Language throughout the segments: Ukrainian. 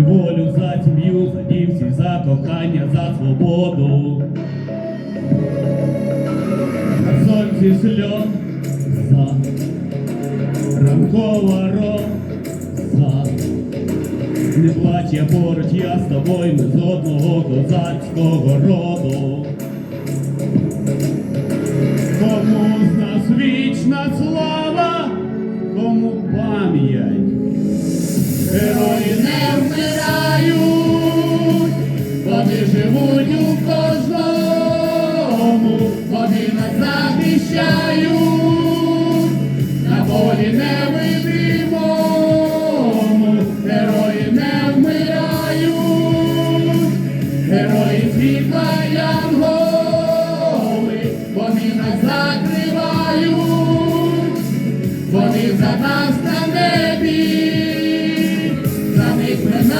волю, за сім'ю, за дім, всі, за кохання, за свободу. На сонці сльоза, ранкова роза. Не плач, я поруч, я з тобою, ми з одного козацького роду. Кому з нас вічна слава, кому пам'ять. Не вони живуть у кожному, вони нас захищають, на полі невидимому,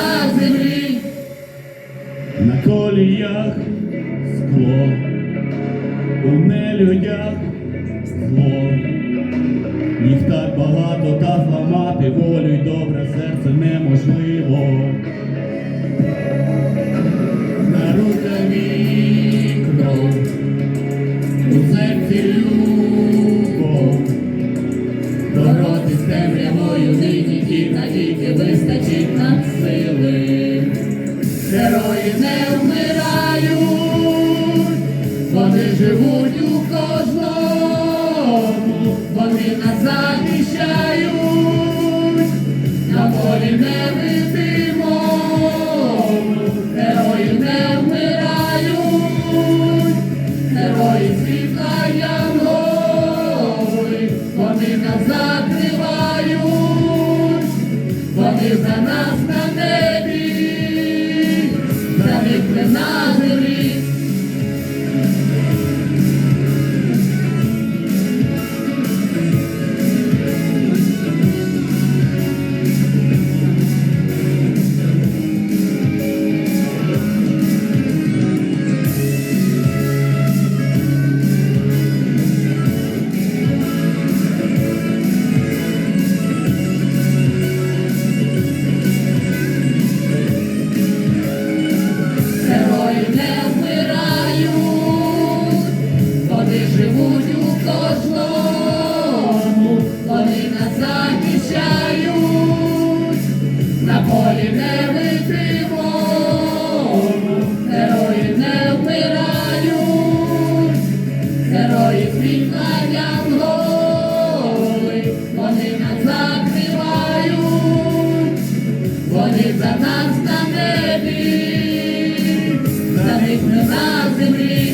на землі, на коліях скло, у нелюдях зло. Їх так багато, та зламати волю й добре з темрявою нині і навіки вистачить нам сили. Герої не вмирають, вони живуть у кожному, за нас на небі, за них ми на захищають, на полі не невидимому, герої не вмирають, герої світла янголи, вони нас закривають, вони за нас на небі, за них ми на землі.